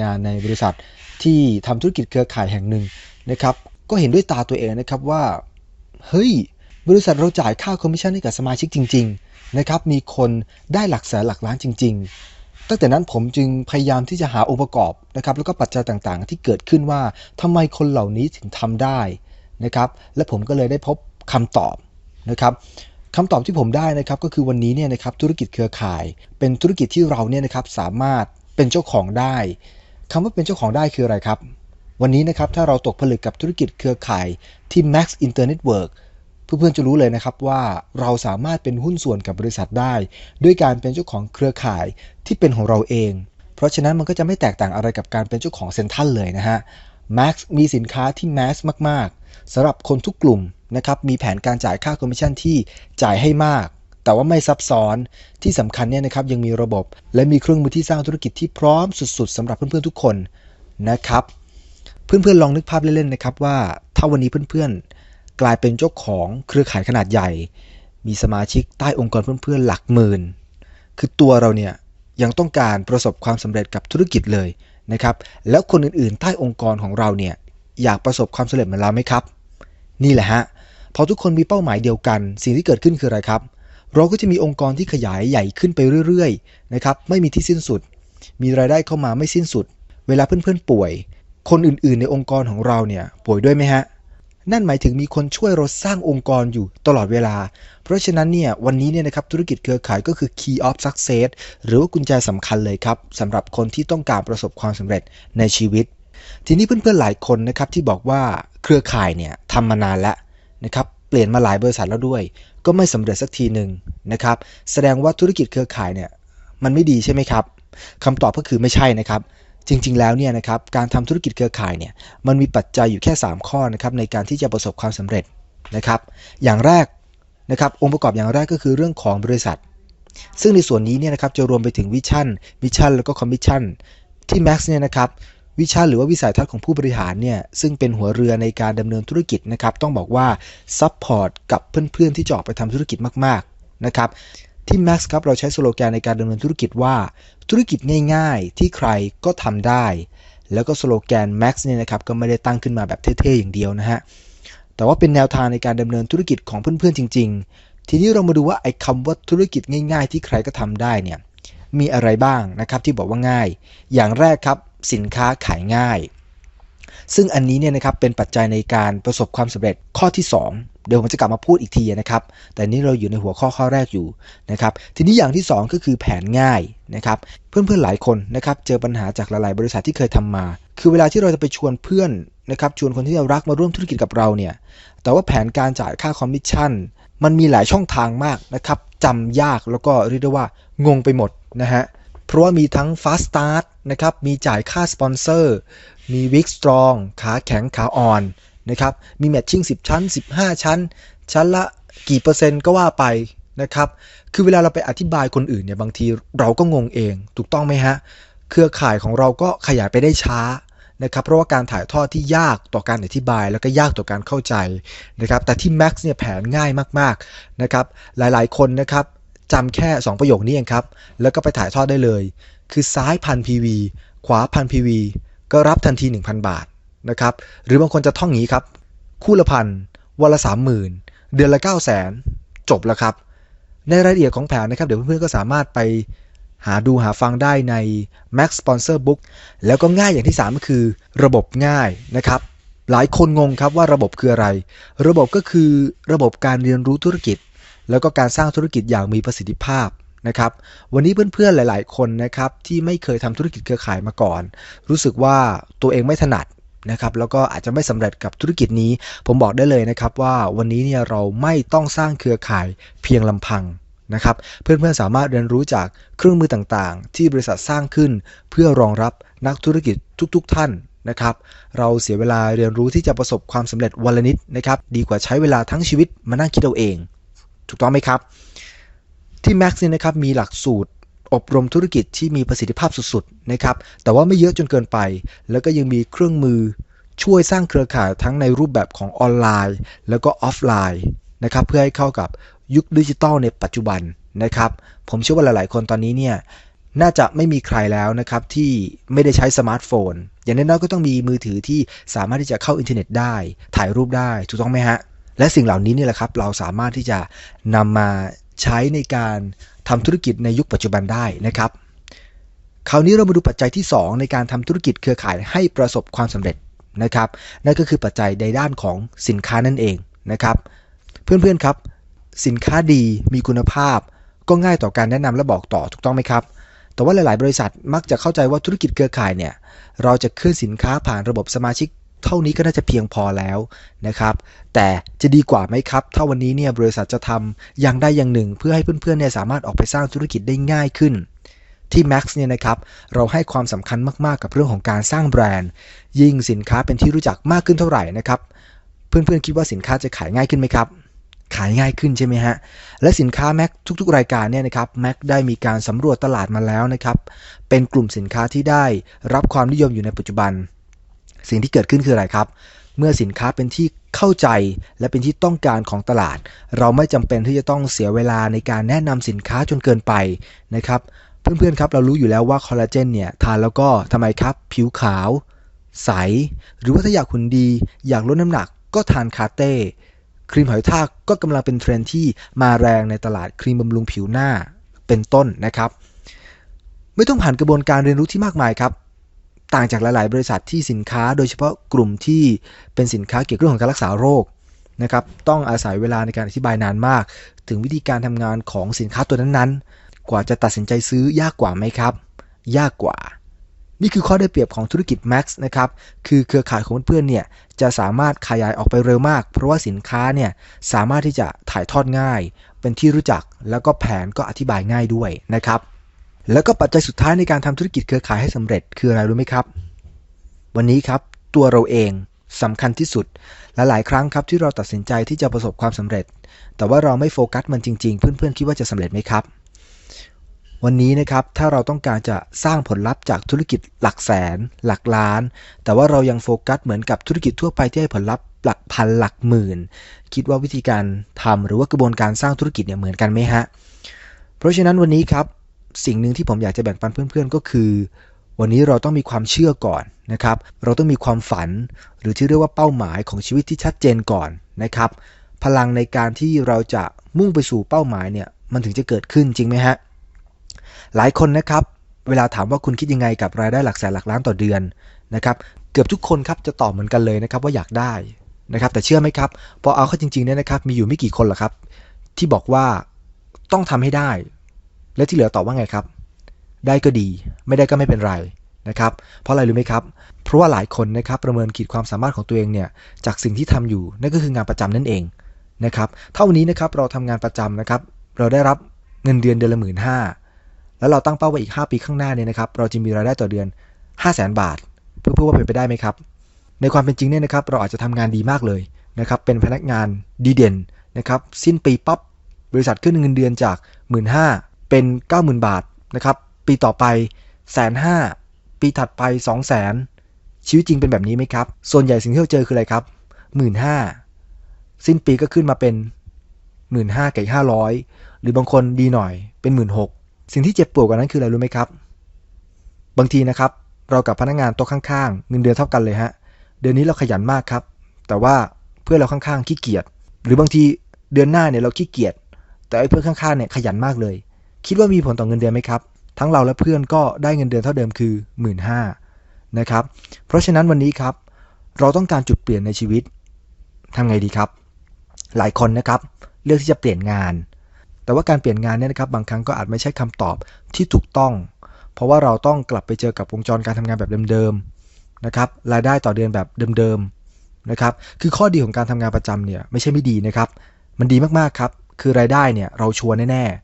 งานในบริษัทที่ทำธุรกิจเครือข่ายแห่งหนึ่งนะครับ ก็เห็นด้วยตาตัวเองนะครับว่า เฮ้ย บริษัทเราจ่ายค่าคอมมิชชั่นให้กับสมาชิกจริง ๆ นะครับ มีคนได้หลักแสนหลักล้านจริง ๆ ตั้งแต่นั้นผมจึงพยายามที่จะหาองค์ประกอบนะครับ แล้วก็ปัจจัยต่างๆ ที่เกิดขึ้นว่าทำไมคนเหล่านี้ถึงทำได้นะครับ และผมก็เลยได้พบคำตอบนะครับคำตอบที่ผมได้นะครับก็คือวันนี้เนี่ยนะครับธุรกิจเครือข่าย เป็นธุรกิจที่เราเนี่ยนะครับสามารถ เป็นเจ้าของได้คำว่าเป็นเจ้าของได้คืออะไรครับ วันนี้นะครับถ้าเราตกผลึกกับธุรกิจเครือข่ายที่ Max Internet Work เพื่อนๆจะรู้เลยนะครับว่าเราสามารถเป็นหุ้นส่วนกับบริษัทได้ ด้วยการเป็นเจ้าของเครือข่ายที่เป็นของเราเอง เพราะฉะนั้นมันก็จะไม่แตกต่างอะไรกับการเป็นเจ้าของเซ็นทรัลเลยนะฮะ Max มีสินค้าที่แมสมากๆสำหรับคนทุกกลุ่มนะครับมีแผนการจ่ายค่าคอมมิชชั่นที่จ่ายให้มาก แต่ว่าไม่ซับซ้อนที่สำคัญเนี่ยนะครับยังมีระบบ และมีเครื่องมือที่สร้างธุรกิจที่พร้อมสุดๆสำหรับเพื่อนๆทุกคนนะครับ เพื่อนๆลองนึกภาพเล่นๆนะครับว่าถ้าวันนี้เพื่อนๆ กลายเป็นเจ้าของเครือข่ายขนาดใหญ่ มีสมาชิกใต้องค์กรเพื่อนๆหลักหมื่น คือตัวเราเนี่ยยังต้องการประสบความสำเร็จกับธุรกิจเลยนะครับแล้วคนอื่นๆ ใต้องค์กรของเราเนี่ยอยากประสบความสำเร็จเหมือนเราไหมครับ นี่แหละฮะพอทุกคนมีเป้าหมายเดียวกัน สิ่งที่เกิดขึ้นคืออะไรครับ เราก็จะมีองค์กรที่ขยายใหญ่ขึ้นไปเรื่อยๆนะครับไม่มีที่สิ้นสุด มีรายได้เข้ามาไม่สิ้นสุด เวลาเพื่อนๆป่วย คนอื่นๆ ในองค์กรของเราเนี่ยป่วยด้วยไหมฮะนั่นหมายถึงมีคนช่วยเราสร้างองค์กรอยู่ตลอดเวลา เพราะฉะนั้นเนี่ยวันนี้เนี่ยนะครับธุรกิจเครือข่ายก็คือ key of success หรือว่ากุญแจสำคัญเลยครับสำหรับคนที่ต้องการประสบความสำเร็จในชีวิต ทีนี้เพื่อนๆหลายคนนะครับที่บอกว่าเครือข่ายเนี่ยทำมานานแล้วนะครับเปลี่ยนมาหลายบริษัทแล้วด้วย ก็ไม่สำเร็จสักทีหนึ่งนะครับ แสดงว่าธุรกิจเครือข่ายเนี่ยมันไม่ดีใช่ไหมครับคำตอบก็คือไม่ใช่นะครับ จริง ๆ แล้วเนี่ยนะครับการทำธุรกิจเครือข่ายเนี่ยมันมีปัจจัยอยู่แค่ 3 ข้อนะครับในการที่จะประสบความสำเร็จนะครับ อย่างแรกนะครับองค์ประกอบอย่างแรกก็คือเรื่องของบริษัท ซึ่งในส่วนนี้เนี่ยนะครับจะรวมไปถึงวิชั่นมิชชั่นแล้วก็คอมมิชชั่นที่ Max เนี่ยนะครับ วิชาหรือว่าวิสัยทัศน์ของผู้บริหารเนี่ยซึ่งเป็นหัวเรือในการดำเนินธุรกิจนะครับต้องบอกว่าซัพพอร์ตกับเพื่อนๆที่จะออกไปทำธุรกิจมากๆนะครับที่ Max ครับเราใช้สโลแกนในการดำเนินธุรกิจว่าธุรกิจง่ายๆ ที่ใครก็ทำได้ แล้วก็สโลแกน Max เนี่ยนะครับก็ไม่ได้ตั้งขึ้นมาแบบเท่ๆ อย่างเดียวนะฮะแต่ว่าเป็นแนวทางในการดำเนินธุรกิจของเพื่อนๆจริง ๆ ทีนี้เรามาดูว่าไอ้คำว่าธุรกิจง่ายๆ ที่ใครก็ทำได้เนี่ยมีอะไรบ้างนะครับที่บอกว่าง่าย อย่างแรกครับ สินค้าขายง่าย ซึ่งอันนี้เนี่ยนะครับเป็นปัจจัยในการประสบความสำเร็จข้อที่ 2เดี๋ยวผมจะกลับมาพูดอีกทีนะครับ แต่นี้เราอยู่ในหัวข้อข้อแรกอยู่นะครับ ทีนี้อย่างที่ 2 ก็คือแผนง่ายนะครับ เพื่อนๆหลายคนนะครับเจอปัญหาจากหลายๆบริษัทที่เคยทำมา คือเวลาที่เราจะไปชวนเพื่อนนะครับชวนคนที่เรารักมาร่วมธุรกิจกับเราเนี่ย แต่ว่าแผนการจ่ายค่าคอมมิชชั่น มันมีหลายช่องทางมากนะครับจำยากแล้วก็เรียกได้ว่างงไปหมดนะฮะ เพราะว่ามีทั้ง Fast Start นะครับ มีจ่ายค่าสปอนเซอร์ มี Week Strong ขาแข็งขาอ่อนนะครับ มีแมทชิ่ง10 ชั้น 15 ชั้น ชั้นละกี่เปอร์เซ็นต์ก็ว่าไปนะครับ คือเวลาเราไปอธิบายคนอื่นเนี่ยบางทีเราก็งงเอง ถูกต้องไหมฮะ เครือข่ายของเราก็ขยายไปได้ช้านะครับ เพราะว่าการถ่ายทอดที่ยากต่อการอธิบาย แล้วก็ยากต่อการเข้าใจนะครับ แต่ที่ Max เนี่ยแผนง่ายมากๆนะครับ หลายๆคนนะครับ จำแค่ 2 ประโยคนี้เองครับ แล้วก็ไปถ่ายทอดได้เลย คือซ้ายพัน PV ขวาพัน PV ก็รับทันที 1,000 บาทนะครับ หรือบางคนจะท่องงี้ครับ คู่ละพัน วันละ 30,000 เดือนละ 9 0 0 0 0 0 จบแล้วครับ ในรายละเอียดของแผนนะครับ เดี๋ยวเพื่อนๆก็สามารถไปหาดูหาฟังได้ใน Max Sponsor Book แล้วก็ง่ายอย่างที่ 3 ก็คือระบบง่ายนะครับ หลายคนงงครับว่าระบบคืออะไร ระบบก็คือระบบการเรียนรู้ธุรกิจ แล้วก็การสร้างธุรกิจอย่างมีประสิทธิภาพนะครับ วันนี้เพื่อนๆหลาย ๆ คนนะครับที่ไม่เคยทำธุรกิจเครือข่ายมาก่อน รู้สึกว่าตัวเองไม่ถนัดนะครับแล้วก็อาจจะไม่สำเร็จกับธุรกิจนี้ ผมบอกได้เลยนะครับว่าวันนี้เนี่ยเราไม่ต้องสร้างเครือข่ายเพียงลำพังนะครับเพื่อนๆสามารถเรียนรู้จากเครื่องมือต่างๆ ที่บริษัทสร้างขึ้น เพื่อรองรับนักธุรกิจทุก ๆ ท่านนะครับเราเสียเวลาเรียนรู้ที่จะประสบความสำเร็จวันละนิดนะครับดีกว่าใช้เวลาทั้งชีวิตมานั่งคิดเอาเอง ถูกต้องไหมครับ ที่ Max เนี่ยนะครับมีหลักสูตรอบรมธุรกิจที่มีประสิทธิภาพสุดๆนะครับ แต่ว่าไม่เยอะจนเกินไป แล้วก็ยังมีเครื่องมือช่วยสร้างเครือข่ายทั้งในรูปแบบของออนไลน์ แล้วก็ออฟไลน์นะครับเพื่อให้เข้ากับยุคดิจิตอลในปัจจุบันนะครับ ผมเชื่อว่าหลายๆ คนตอนนี้เนี่ยน่าจะไม่มีใครแล้วนะครับที่ไม่ได้ใช้สมาร์ทโฟน อย่างน้อยๆก็ต้องมีมือถือที่สามารถที่จะเข้าอินเทอร์เน็ตได้ ถ่ายรูปได้ ถูกต้องไหมฮะ และสิ่งเหล่านี้นี่แหละครับ เราสามารถที่จะนำมาใช้ในการทำธุรกิจในยุคปัจจุบันได้นะครับ คราวนี้เรามาดูปัจจัยที่ 2 ในการทำธุรกิจเครือข่ายให้ประสบความสำเร็จนะครับ นั่นก็คือปัจจัยในด้านของสินค้านั่นเองนะครับ เพื่อนๆครับ สินค้าดีมีคุณภาพ ก็ง่ายต่อการแนะนำและบอกต่อถูกต้องไหมครับแต่ว่าหลาย ๆ บริษัทมักจะเข้าใจว่าธุรกิจเครือข่ายเนี่ย เราจะขึ้นสินค้าผ่านระบบสมาชิก เท่านี้ก็น่าจะเพียงพอแล้วนะครับ แต่จะดีกว่าไหมครับ ถ้าวันนี้เนี่ยบริษัทจะทำอย่างใดอย่างหนึ่ง เพื่อให้เพื่อนๆเนี่ยสามารถออกไปสร้างธุรกิจได้ง่ายขึ้นที่ Max เนี่ยนะครับ เราให้ความสำคัญมากๆ กับเรื่องของการสร้างแบรนด์ ยิ่งสินค้าเป็นที่รู้จักมากขึ้นเท่าไหร่นะครับ เพื่อนๆ คิดว่าสินค้าจะขายง่ายขึ้นไหมครับ ขายง่ายขึ้นใช่ไหมฮะ และสินค้า Mac ทุกๆ รายการเนี่ยนะครับ Mac ได้มีการสำรวจตลาดมาแล้วนะครับ เป็นกลุ่มสินค้าที่ได้รับความนิยมอยู่ในปัจจุบัน สิ่งที่เกิดขึ้นคืออะไรครับ เมื่อสินค้าเป็นที่เข้าใจและเป็นที่ต้องการของตลาด เราไม่จำเป็นที่จะต้องเสียเวลาในการแนะนำสินค้าจนเกินไปนะครับ เพื่อนๆครับเรารู้อยู่แล้วว่าคอลลาเจนเนี่ยทานแล้วก็ทำไมครับ ผิวขาว ใส หรือว่าถ้าอยากหุ่นดี อยากลดน้ำหนัก ก็ทานคาเต้ครีมหอยทากก็กำลังเป็นเทรนที่มาแรงในตลาดครีมบำรุงผิวหน้าเป็นต้นนะครับ ไม่ต้องผ่านกระบวนการเรียนรู้ที่มากมายครับ ต่างจากหลาย ๆ บริษัทที่สินค้า โดยเฉพาะกลุ่มที่เป็นสินค้าเกี่ยวกับเรื่องของการรักษาโรคนะครับต้องอาศัยเวลาในการอธิบายนานมาก ถึงวิธีการทำงานของสินค้าตัวนั้น ๆ กว่าจะตัดสินใจซื้อยากกว่าไหมครับ ยากกว่า นี่คือข้อได้เปรียบของธุรกิจ Max นะครับคือเครือข่ายของเพื่อนๆเนี่ยจะสามารถขยายออกไปเร็วมาก เพราะว่าสินค้าเนี่ยสามารถที่จะถ่ายทอดง่าย เป็นที่รู้จักแล้วก็แผนก็อธิบายง่ายด้วยนะครับ แล้วก็ปัจจัยสุดท้ายในการทำธุรกิจเครือข่ายให้สำเร็จคืออะไรรู้ไหมครับ วันนี้ครับตัวเราเองสำคัญที่สุดและหลายครั้งครับที่เราตัดสินใจที่จะประสบความสำเร็จ แต่ว่าเราไม่โฟกัสมันจริง ๆ เพื่อนๆคิดว่าจะสำเร็จไหมครับ วันนี้นะครับถ้าเราต้องการจะสร้างผลลัพธ์จากธุรกิจหลักแสน หลักล้าน แต่ว่าเรายังโฟกัสเหมือนกับธุรกิจทั่วไปที่ให้ผลลัพธ์หลักพันหลักหมื่น คิดว่าวิธีการทำหรือว่ากระบวนการสร้างธุรกิจเนี่ยเหมือนกันไหมฮะเพราะฉะนั้นวันนี้ครับ สิ่งหนึ่งที่ผมอยากจะแบ่งปันเพื่อนๆ ก็คือ วันนี้เราต้องมีความเชื่อก่อนนะครับ เราต้องมีความฝัน หรือที่เรียกว่าเป้าหมายของชีวิตที่ชัดเจนก่อนนะครับ พลังในการที่เราจะมุ่งไปสู่เป้าหมายเนี่ยมันถึงจะเกิดขึ้นจริงไหมฮะหลายคนนะครับ เวลาถามว่าคุณคิดยังไงกับรายได้หลักแสนหลักล้านต่อเดือนนะครับเกือบทุกคนครับจะตอบเหมือนกันเลยนะครับว่าอยากได้นะครับ แต่เชื่อไหมครับพอเอาเข้าจริงๆเนี่ยนะครับ มีอยู่ไม่กี่คนหรอกครับ ที่บอกว่าต้องทำให้ได้ และที่เหลือตอบว่าไงครับ ได้ก็ดี ไม่ได้ก็ไม่เป็นไรนะครับ เพราะอะไรรู้ไหมครับ เพราะว่าหลายคนนะครับประเมินขีดความสามารถของตัวเองเนี่ยจากสิ่งที่ทำอยู่นั่นก็คืองานประจำนั่นเองนะครับ เท่านี้นะครับเราทำงานประจำนะครับ เราได้รับเงินเดือนเดือนละหมื่นห้าแล้วเราตั้งเป้าไว้อีก 5 ปีข้างหน้าเนี่ยนะครับ เราจะมีรายได้ต่อเดือน 5 0 0แสนบาท เพื่อเพื่อว่าเป็นไปได้ไหมครับ ในความเป็นจริงเนี่ยนะครับ เราอาจจะทำงานดีมากเลยนะครับ เป็นพนักงานดีเด่นนะครับ สิ้นปีปั๊บบริษัทขึ้นเงินเดือนจาก 1 5ื่น เป็น 90,000 บาทนะครับ ปีต่อไปแสนห้าปีถัดไป 2 0 0 0 0 0 ชีวิตจริงเป็นแบบนี้ไหมครับ ส่วนใหญ่สิ่งที่เราเจอคืออะไรครับหมื่นห้าสิ้นปีก็ขึ้นมาเป็นหมื่นห้ากับห้าร้อยหรือบางคนดีหน่อยเป็นหมื่นหกสิ่งที่เจ็บปวดกว่านั้นคืออะไรรู้ไหมครับ บางทีนะครับ เรากับพนักงานโต๊ะข้างๆเงินเดือนเท่ากันเลยฮะเดือนนี้เราขยันมากครับ แต่ว่าเพื่อนเราข้างๆขี้เกียจหรือบางทีเดือนหน้าเนี่ยเราขี้เกียจแต่ไอ้เพื่อนข้างๆเนี่ยขยันมากเลย คิดว่ามีผลต่อเงินเดือนไหมครับ ทั้งเราและเพื่อนก็ได้เงินเดือนเท่าเดิมคือ 1 5ื่นนะครับ เพราะฉะนั้นวันนี้ครับ เราต้องการจุดเปลี่ยนในชีวิตทำไงดีครับ หลายคนนะครับ เลือกที่จะเปลี่ยนงาน แต่ว่าการเปลี่ยนงานเนี่ยนะครับ บางครั้งก็อาจไม่ใช่คำตอบที่ถูกต้อง เพราะว่าเราต้องกลับไปเจอกับวงจรการทำงานแบบเดิมๆนะครับ รายได้ต่อเดือนแบบเดิมๆนะครับ คือข้อดีของการทำงานประจำเนี่ยไม่ใช่ไม่ดีนะครับ มันดีมากๆครับ คือรายได้เนี่ยเราชัวร์แน่ๆ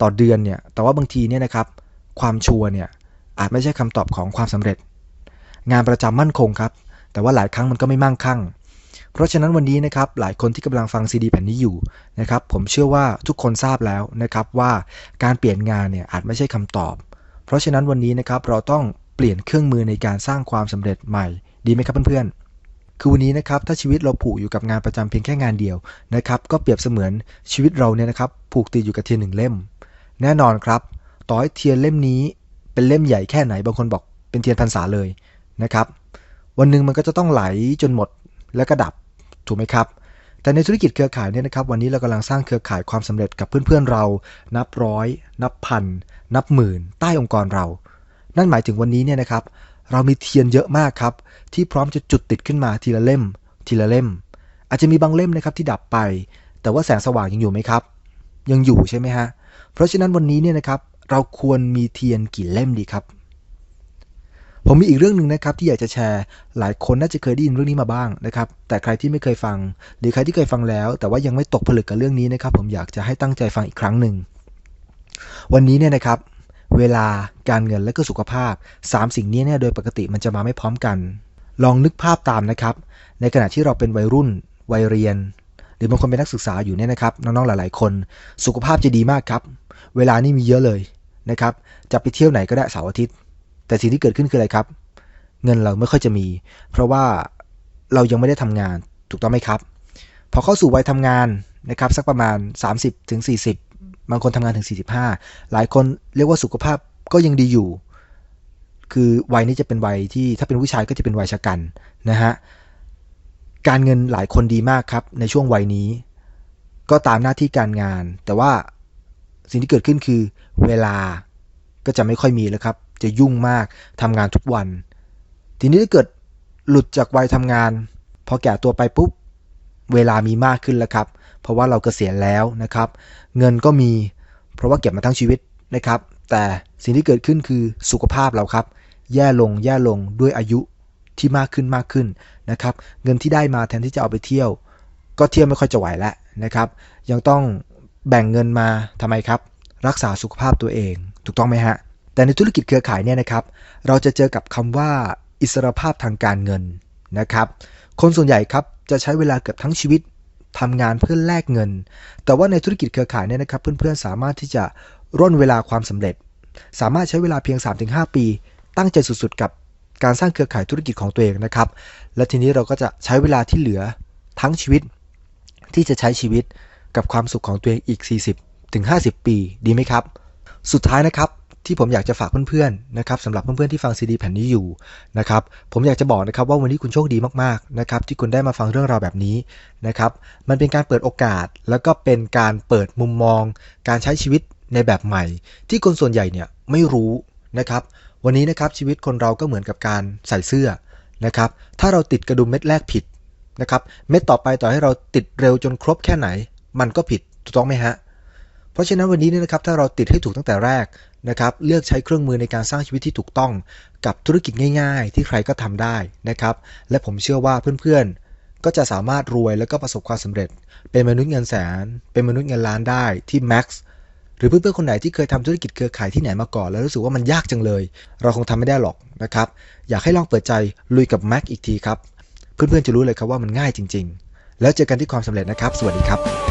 ต่อเดือนเนี่ย แต่ว่าบางทีเนี่ยนะครับ ความชัวร์เนี่ยอาจไม่ใช่คำตอบของความสำเร็จ งานประจำมั่นคงครับ แต่ว่าหลายครั้งมันก็ไม่มั่งคั่ง เพราะฉะนั้นวันนี้นะครับหลายคนที่กำลังฟังซีดีแผ่นนี้อยู่นะครับ ผมเชื่อว่าทุกคนทราบแล้วนะครับว่าการเปลี่ยนงานเนี่ยอาจไม่ใช่คำตอบ เพราะฉะนั้นวันนี้นะครับเราต้องเปลี่ยนเครื่องมือในการสร้างความสำเร็จใหม่ ดีไหมครับเพื่อนๆคือวันนี้นะครับถ้าชีวิตเราผูกอยู่กับงานประจำเพียงแค่งานเดียวนะครับก็เปรียบเสมือนชีวิตเราเนี่ยนะครับผูกติดอยู่กับเทียนหนึ่งเล่ม แน่นอนครับ ต่อให้เทียนเล่มนี้เป็นเล่มใหญ่แค่ไหนบางคนบอกเป็นเทียนพรรษาเลยนะครับ วันหนึ่งมันก็จะต้องไหลจนหมดแล้วก็ดับถูกไหมครับ แต่ในธุรกิจเครือข่ายเนี่ยนะครับ วันนี้เรากำลังสร้างเครือข่ายความสำเร็จกับเพื่อนๆเรา นับร้อย นับพัน นับหมื่น ใต้องค์กรเรา นั่นหมายถึงวันนี้เนี่ยนะครับ เรามีเทียนเยอะมากครับ ที่พร้อมจะจุดติดขึ้นมาทีละเล่ม ทีละเล่ม อาจจะมีบางเล่มนะครับที่ดับไป แต่ว่าแสงสว่างยังอยู่ไหมครับ ยังอยู่ใช่ไหมฮะ เพราะฉะนั้นวันนี้เนี่ยนะครับเราควรมีเทียนกี่เล่มดีครับ ผมมีอีกเรื่องหนึ่งนะครับที่อยากจะแชร์หลายคนน่าจะเคยได้ยินเรื่องนี้มาบ้างนะครับ แต่ใครที่ไม่เคยฟัง หรือใครที่เคยฟังแล้ว แต่ว่ายังไม่ตกผลึกกับเรื่องนี้นะครับ ผมอยากจะให้ตั้งใจฟังอีกครั้งหนึ่งวันนี้เนี่ยนะครับ เวลาการเงินและก็สุขภาพ 3 สิ่งนี้เนี่ยโดยปกติมันจะมาไม่พร้อมกัน ลองนึกภาพตามนะครับ ในขณะที่เราเป็นวัยรุ่น วัยเรียน หรือบางคนเป็นนักศึกษาอยู่เนี่ยนะครับน้องๆหลาย ๆ คน สุขภาพจะดีมากครับ เวลานี่มีเยอะเลยนะครับ จะไปเที่ยวไหนก็ได้เสาร์อาทิตย์ แต่สิ่งที่เกิดขึ้นคืออะไรครับ เงินเราไม่ค่อยจะมี เพราะว่าเรายังไม่ได้ทำงานถูกต้องไหมครับ พอเข้าสู่วัยทำงานนะครับสักประมาณ30ถึง40 บางคนทำงานถึง 45 หลายคนเรียกว่าสุขภาพก็ยังดีอยู่ คือวัยนี้จะเป็นวัยที่ถ้าเป็นผู้ชายก็จะเป็นวัยชะกันนะฮะการเงินหลายคนดีมากครับในช่วงวัยนี้ ก็ตามหน้าที่การงาน แต่ว่า สิ่งที่เกิดขึ้นคือเวลาก็จะไม่ค่อยมีแล้วครับ จะยุ่งมากทำงานทุกวัน ทีนี้ถ้าเกิดหลุดจากวัยทำงาน พอแก่ตัวไปปุ๊บ เวลามีมากขึ้นแล้วครับ เพราะว่าเรากเกษียณแล้วนะครับ เงินก็มี เพราะว่าเก็บมาทั้งชีวิตนะครับ แต่สิ่งที่เกิดขึ้นคือสุขภาพเราครับ แย่ลงแย่ลงด้วยอายุที่มากขึ้นมากขึ้นนะครับ เงินที่ได้มาแทนที่จะเอาไปเที่ยว ก็เที่ยวไม่ค่อยจะไหวแล้วนะครับ ยังต้อง แบ่งเงินมาทำไมครับ รักษาสุขภาพตัวเอง ถูกต้องไหมฮะ แต่ในธุรกิจเครือข่ายเนี่ยนะครับ เราจะเจอกับคำว่าอิสรภาพทางการเงินนะครับ คนส่วนใหญ่ครับจะใช้เวลาเกือบทั้งชีวิตทำงานเพื่อแลกเงิน แต่ว่าในธุรกิจเครือข่ายเนี่ยนะครับ เพื่อนๆสามารถที่จะร่นเวลาความสำเร็จ สามารถใช้เวลาเพียง 3-5 ปี ตั้งใจสุดๆกับการสร้างเครือข่ายธุรกิจของตัวเองนะครับ และทีนี้เราก็จะใช้เวลาที่เหลือทั้งชีวิตที่จะใช้ชีวิต กับความสุขของตัวเองอีก 40-50 ปี ดีไหมครับ สุดท้ายนะครับที่ผมอยากจะฝากเพื่อนๆนะครับสำหรับเพื่อนๆที่ฟังซีดีแผ่นนี้อยู่นะครับผมอยากจะบอกนะครับว่าวันนี้คุณโชคดีมากๆนะครับที่คุณได้มาฟังเรื่องราวแบบนี้นะครับมันเป็นการเปิดโอกาส แล้วก็เป็นการเปิดมุมมอง การใช้ชีวิตในแบบใหม่ ที่คนส่วนใหญ่เนี่ยไม่รู้นะครับวันนี้นะครับชีวิตคนเราก็เหมือนกับการใส่เสื้อนะครับถ้าเราติดกระดุมเม็ดแรกผิดนะครับเม็ดต่อไปต่อให้เราติดเร็วจนครบแค่ไหน มันก็ผิดถูกต้องไหมฮะ เพราะฉะนั้นวันนี้เนี่ยนะครับถ้าเราติดให้ถูกตั้งแต่แรกนะครับเลือกใช้เครื่องมือในการสร้างชีวิตที่ถูกต้องกับธุรกิจง่ายๆ ที่ใครก็ทำได้นะครับ และผมเชื่อว่าเพื่อนๆ ก็จะสามารถรวยแล้วก็ประสบความสำเร็จ เป็นมนุษย์เงินแสน เป็นมนุษย์เงินล้านได้ที่ Max หรือเพื่อนๆคนไหนที่เคยทำธุรกิจเครือข่ายที่ไหนมาก่อนแล้วรู้สึกว่ามันยากจังเลย เราคงทำไม่ได้หรอกนะครับ อยากให้ลองเปิดใจลุยกับ Max อีกทีครับ เพื่อนๆจะรู้เลยครับว่ามันง่ายจริง ๆ แล้วเจอกันที่ความสำเร็จนะครับ สวัสดีครับ